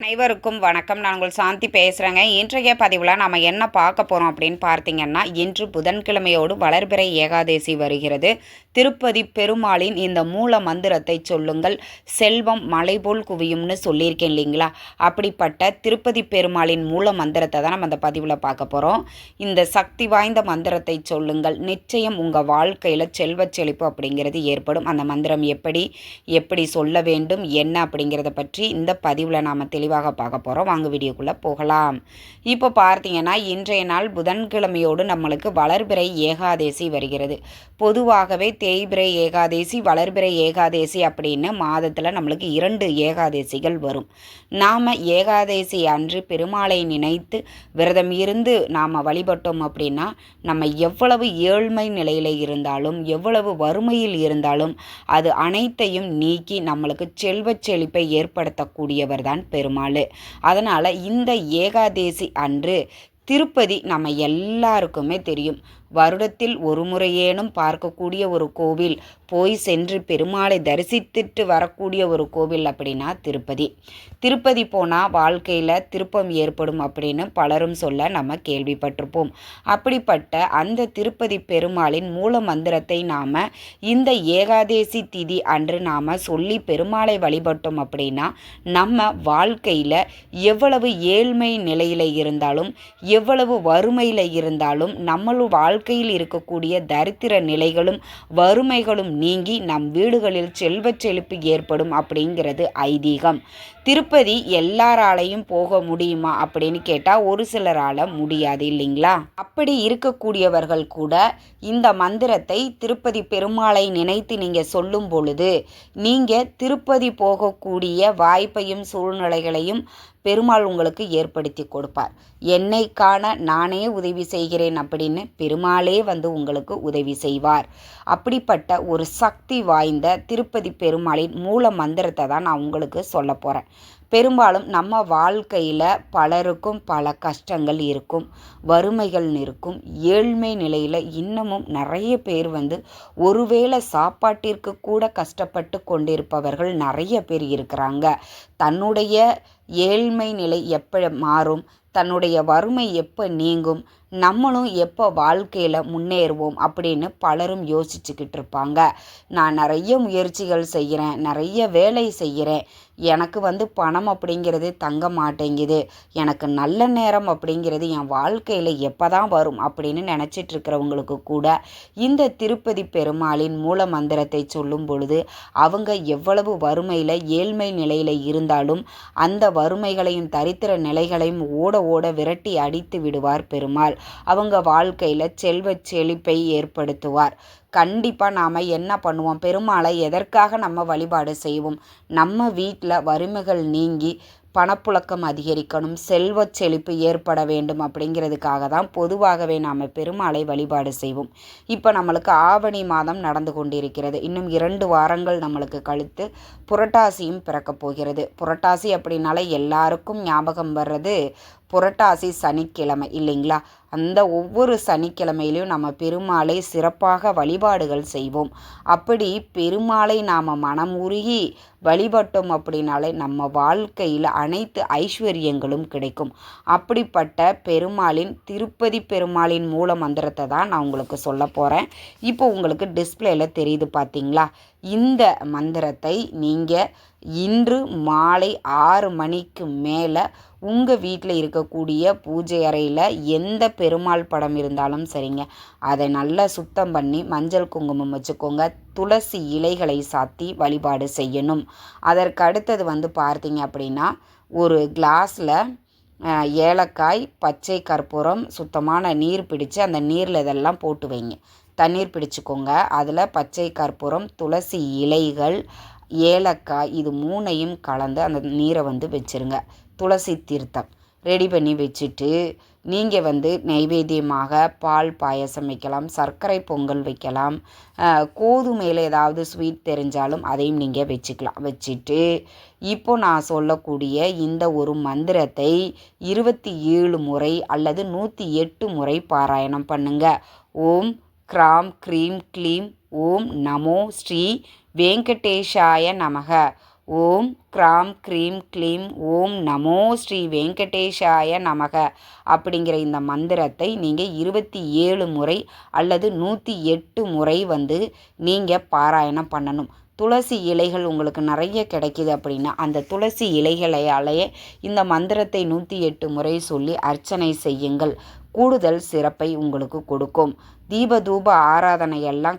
அனைவருக்கும் வணக்கம். நான் உங்கள் சாந்தி பேசுகிறேங்க இன்றைய பதிவில் நம்ம என்ன பார்க்க போகிறோம் அப்படின்னு பார்த்தீங்கன்னா இன்று புதன்கிழமையோடு வளர்பிறை ஏகாதேசி வருகிறது. திருப்பதி பெருமாளின் இந்த மூல மந்திரத்தை சொல்லுங்கள். செல்வம் மலை போல் குவியும்னு சொல்லியிருக்கேன் இல்லைங்களா? அப்படிப்பட்ட திருப்பதி பெருமாளின் மூல மந்திரத்தை தான் நம்ம அந்த பதிவில் பார்க்க போகிறோம் இந்த சக்தி வாய்ந்த மந்திரத்தை சொல்லுங்கள். நிச்சயம் உங்கள் வாழ்க்கையில் செல்வ செழிப்பு அப்படிங்கிறது ஏற்படும். அந்த மந்திரம் எப்படி எப்படி சொல்ல வேண்டும் என்ன அப்படிங்கிறத பற்றி இந்த பதிவில் நாம் தெளிவாக பார்க்க போகிறோம் வாங்க வீடியோக்குள்ளே போகலாம். இப்போ பார்த்தீங்கன்னா இன்றைய நாள் புதன்கிழமையோடு நம்மளுக்கு வளர்பிறை ஏகாதேசி வருகிறது. பொதுவாகவே தேய்பிறை ஏகாதேசி வளர்பிறை ஏகாதேசி அப்படின்னு மாதத்தில் நம்மளுக்கு இரண்டு ஏகாதேசிகள் வரும். நாம் ஏகாதேசி அன்று பெருமாளை நினைத்து விரதம் இருந்து நாம் வழிபட்டோம் அப்படின்னா நம்ம எவ்வளவு ஏழ்மை நிலையில் இருந்தாலும் எவ்வளவு வறுமையில் இருந்தாலும் அது அனைத்தையும் நீக்கி நம்மளுக்கு செல்வச் செழிப்பை ஏற்படுத்தக்கூடியவர் தான் பெருமாள். அதனால் இந்த ஏகாதேசி அன்று திருப்பதி நம்ம எல்லாருக்குமே தெரியும். வருடத்தில் ஒரு முறையேனும் பார்க்கக்கூடிய ஒரு கோவில். போய் சென்று பெருமாளை தரிசித்துட்டு வரக்கூடிய ஒரு கோவில் அப்படின்னா திருப்பதி. திருப்பதி போனால் வாழ்க்கையில் திருப்பம் ஏற்படும் அப்படின்னு பலரும் சொல்ல நம்ம கேள்விப்பட்டிருப்போம். அப்படிப்பட்ட அந்த திருப்பதி பெருமாளின் மூல மந்திரத்தை நாம் இந்த ஏகாதேசி திதி அன்று நாம் சொல்லி பெருமாளை வழிபட்டோம் அப்படின்னா நம்ம வாழ்க்கையில் எவ்வளவு ஏழ்மை நிலையில் இருந்தாலும் எவ்வளவு வறுமையில் இருந்தாலும் நம்மளும் வாழ்க்கையில் இருக்கக்கூடிய தரித்திர நிலைகளும் வறுமைகளும் நீங்கி நம் வீடுகளில் செல்வச் செழிப்பு ஏற்படும் அப்படிங்கிறது ஐதீகம். திருப்பதி எல்லாராலையும் போக முடியுமா அப்படின்னு கேட்டால் ஒரு சிலரால் முடியாது இல்லைங்களா? அப்படி இருக்கக்கூடியவர்கள் கூட இந்த மந்திரத்தை திருப்பதி பெருமாளை நினைத்து நீங்கள் சொல்லும் பொழுது நீங்கள் திருப்பதி போகக்கூடிய வாய்ப்பையும் சூழ்நிலைகளையும் பெருமாள் உங்களுக்கு ஏற்படுத்தி கொடுப்பார். என்னை காண நானே உதவி செய்கிறேன் அப்படின்னு பெருமாளே வந்து உங்களுக்கு உதவி செய்வார். அப்படிப்பட்ட ஒரு சக்தி வாய்ந்த திருப்பதி பெருமாளின் மூல மந்திரத்தை தான் நான் உங்களுக்கு சொல்ல போகிறேன் பெரும்பாலும் நம்ம வாழ்க்கையில் பலருக்கும் பல கஷ்டங்கள் இருக்கும் வறுமைகள் இருக்கும் ஏழ்மை நிலையில் இன்னமும் நிறைய பேர் வந்து ஒருவேளை சாப்பாட்டிற்கு கூட கஷ்டப்பட்டு கொண்டிருப்பவர்கள் நிறைய பேர் இருக்கிறாங்க. தன்னுடைய ஏழ்மை நிலை எப்போ மாறும்? தன்னுடைய வறுமை எப்போ நீங்கும் நம்மளும் எப்போ வாழ்க்கையில் முன்னேறுவோம் அப்படின்னு பலரும் யோசிச்சுக்கிட்டு இருப்பாங்க. நான் நிறைய முயற்சிகள் செய்கிறேன் நிறைய வேலை செய்கிறேன் எனக்கு வந்து பணம் அப்படிங்கிறது தங்க மாட்டேங்குது. எனக்கு நல்ல நேரம் அப்படிங்கிறது என் வாழ்க்கையில் எப்போ தான் வரும் அப்படின்னு நினச்சிட்டு இருக்கிறவங்களுக்கு கூட இந்த திருப்பதி பெருமாளின் மூல மந்திரத்தை சொல்லும் பொழுது அவங்க எவ்வளவு வறுமையில் ஏழ்மை நிலையில் இருந்தாலும் அந்த வறுமைகளையும் தரித்திர நிலைகளையும் ஓட ஓட விரட்டி அடித்து விடுவார் பெருமாள். அவங்க வாழ்க்கையில் செல்வ செழிப்பை ஏற்படுத்துவார். கண்டிப்பாக நாம் என்ன பண்ணுவோம்? பெருமாளை எதற்காக நம்ம வழிபாடு செய்வோம்? நம்ம வீட்டில் வறுமைகள் நீங்கி பணப்புழக்கம் அதிகரிக்கணும் செல்வ செழிப்பு ஏற்பட வேண்டும் அப்படிங்கிறதுக்காக தான் பொதுவாகவே நாம் பெருமாளை வழிபாடு செய்வோம். இப்போ நம்மளுக்கு ஆவணி மாதம் நடந்து கொண்டிருக்கிறது. இன்னும் இரண்டு வாரங்கள் நம்மளுக்கு கழித்து புரட்டாசியும் பிறக்கப் போகிறது. புரட்டாசி அப்படின்னாலே எல்லாருக்கும் ஞாபகம் வர்றது புரட்டாசி சனிக்கிழமை இல்லைங்களா? அந்த ஒவ்வொரு சனிக்கிழமையிலையும் நம்ம பெருமாளை சிறப்பாக வழிபாடுகள் செய்வோம். அப்படி பெருமாளை நாம் மனம் உருகி வழிபட்டோம் அப்படின்னாலே நம்ம வாழ்க்கையில் அனைத்து ஐஸ்வர்யங்களும் கிடைக்கும். அப்படிப்பட்ட பெருமாளின் திருப்பதி பெருமாளின் மூல மந்திரத்தை தான் நான் உங்களுக்கு சொல்ல போகிறேன் இப்போ உங்களுக்கு டிஸ்பிளேல தெரியுது பார்த்தீங்களா இந்த மந்திரத்தை நீங்கள் இன்று மாலை ஆறு மணிக்கு மேலே உங்கள் வீட்டில் இருக்கக்கூடிய பூஜை அறையில் எந்த பெருமாள் படம் இருந்தாலும் சரிங்க. அதை நல்லா சுத்தம் பண்ணி மஞ்சள் குங்குமம் வச்சுக்கோங்க. துளசி இலைகளை சாத்தி வழிபாடு செய்யணும். அதற்கு அடுத்தது வந்து பார்த்தீங்க அப்படின்னா ஒரு கிளாஸில் ஏலக்காய் பச்சை கற்பூரம் சுத்தமான நீர் பிடிச்சு அந்த நீரில் இதெல்லாம் போட்டு வைங்க. தண்ணீர் பிடிச்சிக்கோங்க. அதில் பச்சை கற்பூரம் துளசி இலைகள் ஏலக்காய் இது மூணையும் கலந்து அந்த நீரை வந்து வச்சுருங்க. துளசி தீர்த்தம் ரெடி பண்ணி வச்சுட்டு நீங்கள் வந்து நைவேத்தியமாக பால் பாயசம் வைக்கலாம் சர்க்கரை பொங்கல் வைக்கலாம் கோதுமையில் ஏதாவது ஸ்வீட் தெரிஞ்சாலும் அதையும் நீங்கள் வச்சுக்கலாம். வச்சுட்டு இப்போ நான் சொல்லக்கூடிய இந்த ஒரு மந்திரத்தை இருபத்தி ஏழு முறை அல்லது நூற்றி எட்டு முறை பாராயணம் பண்ணுங்கள் ஓம் கிராம் க்ரீம் க்ளீம் ஓம் நமோ ஸ்ரீ வெங்கடேஷாய நமக. ஓம் கிராம் க்ரீம் க்ளீம் ஓம் நமோ ஸ்ரீ வெங்கடேஷாய நமக அப்படிங்கிற இந்த மந்திரத்தை நீங்கள் இருபத்தி ஏழு முறை அல்லது நூற்றி எட்டு முறை வந்து நீங்கள் பாராயணம் பண்ணணும். துளசி இலைகள் உங்களுக்கு நிறைய கிடைக்கிது அப்படின்னா அந்த துளசி இலைகளையாலேயே இந்த மந்திரத்தை நூற்றி எட்டு முறை சொல்லி அர்ச்சனை செய்யுங்கள். கூடுதல் சிறப்பை உங்களுக்கு கொடுக்கும். தீப தூப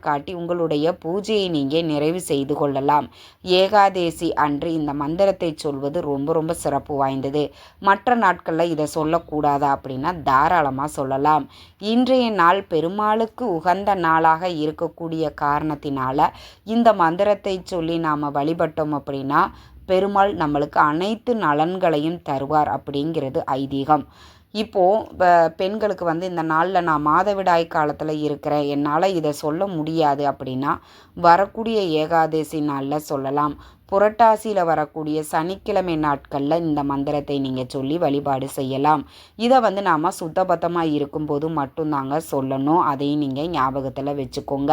காட்டி உங்களுடைய பூஜையை நீங்கள் நிறைவு செய்து கொள்ளலாம். ஏகாதேசி அன்று இந்த மந்திரத்தை சொல்வது ரொம்ப ரொம்ப சிறப்பு வாய்ந்தது. மற்ற நாட்களில் இதை சொல்லக்கூடாதா அப்படின்னா தாராளமாக சொல்லலாம். இன்றைய நாள் பெருமாளுக்கு உகந்த நாளாக இருக்கக்கூடிய காரணத்தினால இந்த மந்திரத்தை சொல்லி நாம் வழிபட்டோம் அப்படின்னா பெருமாள் நம்மளுக்கு அனைத்து நலன்களையும் தருவார் அப்படிங்கிறது ஐதீகம். இப்போது பெண்களுக்கு வந்து இந்த நாளில் நான் மாதவிடாய் காலத்தில் இருக்கிறேன் என்னால் இதை சொல்ல முடியாது அப்படின்னா வரக்கூடிய ஏகாதசி நாளில் சொல்லலாம். புரட்டாசியில் வரக்கூடிய சனிக்கிழமை நாட்களில் இந்த மந்திரத்தை நீங்கள் சொல்லி வழிபாடு செய்யலாம். இதை வந்து நாம் சுத்தபத்தமாக இருக்கும்போது மட்டும்தாங்க சொல்லணும். அதையும் நீங்கள் ஞாபகத்தில் வச்சுக்கோங்க.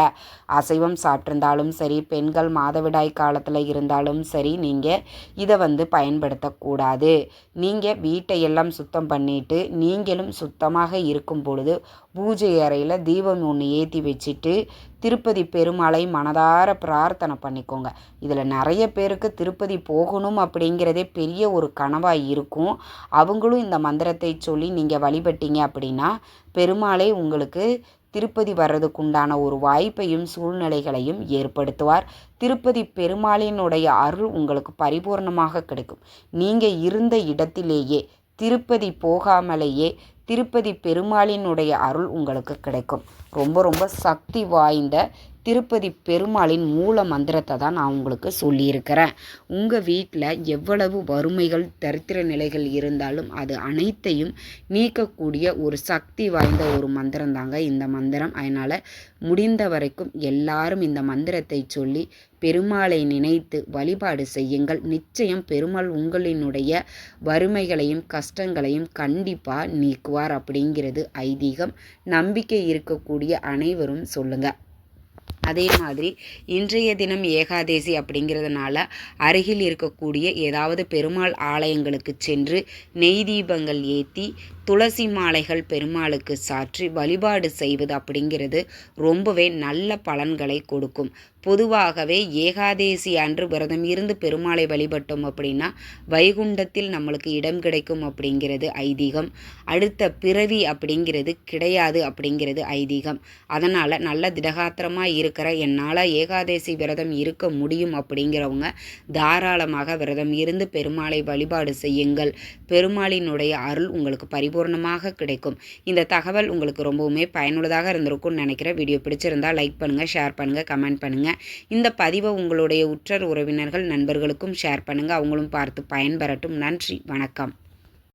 அசைவம் சாப்பிட்ருந்தாலும் சரி பெண்கள் மாதவிடாய் காலத்தில் இருந்தாலும் சரி நீங்கள் இதை வந்து பயன்படுத்தக்கூடாது. நீங்கள் வீட்டை எல்லாம் சுத்தம் பண்ணிவிட்டு நீங்களும் சுத்தமாக இருக்கும் பொழுது பூஜை அறையில் தீபம் ஒன்று ஏற்றி வச்சுட்டு திருப்பதி பெருமாளை மனதார பிரார்த்தனை பண்ணிக்கோங்க. இதில் நிறைய பேருக்கு திருப்பதி போகணும் அப்படிங்கிறதே பெரிய ஒரு கனவாக இருக்கும். அவங்களும் இந்த மந்திரத்தை சொல்லி நீங்கள் வழிபட்டீங்க அப்படின்னா பெருமாளை உங்களுக்கு திருப்பதி வர்றதுக்குண்டான ஒரு வாய்ப்பையும் சூழ்நிலைகளையும் ஏற்படுத்துவார். திருப்பதி பெருமாளினுடைய அருள் உங்களுக்கு பரிபூர்ணமாக கிடைக்கும். நீங்கள் இருந்த இடத்திலேயே திருப்பதி போகாமலேயே திருப்பதி பெருமாளினுடைய அருள் உங்களுக்கு கிடைக்கும். ரொம்ப ரொம்ப சக்தி வாய்ந்த திருப்பதி பெருமாளின் மூல மந்திரத்தை தான் நான் உங்களுக்கு சொல்லியிருக்கிறேன். உங்கள் வீட்டில் எவ்வளவு வறுமைகள் தரித்திர நிலைகள் இருந்தாலும் அது அனைத்தையும் நீக்கக்கூடிய ஒரு சக்தி வாய்ந்த ஒரு மந்திரம் தாங்க இந்த மந்திரம். அதனால் முடிந்த வரைக்கும் எல்லாரும் இந்த மந்திரத்தை சொல்லி பெருமாளை நினைத்து வழிபாடு செய்யுங்கள். நிச்சயம் பெருமாள் உங்களினுடைய வறுமைகளையும் கஷ்டங்களையும் கண்டிப்பாக நீக்குவார் அப்படிங்கிறது ஐதீகம். நம்பிக்கை இருக்கக்கூடிய அனைவரும் சொல்லுங்கள் அதே மாதிரி இன்றைய தினம் ஏகாதேசி அப்படிங்கிறதுனால அருகில் இருக்கக்கூடிய ஏதாவது பெருமாள் ஆலயங்களுக்கு சென்று நெய் தீபங்கள் ஏற்றி துளசி மாலைகள் பெருமாளுக்கு சாற்றி வழிபாடு செய்வது அப்படிங்கிறது ரொம்பவே நல்ல பலன்களை கொடுக்கும். பொதுவாகவே ஏகாதேசி அன்று விரதம் இருந்து பெருமாளை வழிபட்டோம் அப்படின்னா வைகுண்டத்தில் நம்மளுக்கு இடம் கிடைக்கும் அப்படிங்கிறது ஐதீகம். அடுத்த பிறவி அப்படிங்கிறது கிடையாது அப்படிங்கிறது ஐதீகம். அதனால் நல்ல திடகாத்திரமாக இருக்கிற என்னால் ஏகாதேசி விரதம் இருக்க முடியும் அப்படிங்கிறவங்க தாராளமாக விரதம் இருந்து பெருமாளை வழிபாடு செய்யுங்கள். பெருமாளினுடைய அருள் உங்களுக்கு பரிபூர்ணமாக கிடைக்கும். இந்த தகவல் உங்களுக்கு ரொம்பவுமே பயனுள்ளதாக இருந்திருக்கும்னு நினைக்கிறேன். வீடியோ பிடிச்சிருந்தால் லைக் பண்ணுங்கள் ஷேர் பண்ணுங்கள் கமெண்ட் பண்ணுங்கள் இந்த பதிவை உங்களுடைய உற்றர் உறவினர்கள் நண்பர்களுக்கும் ஷேர் பண்ணுங்கள் அவங்களும் பார்த்து பயன்பெறட்டும். நன்றி வணக்கம்.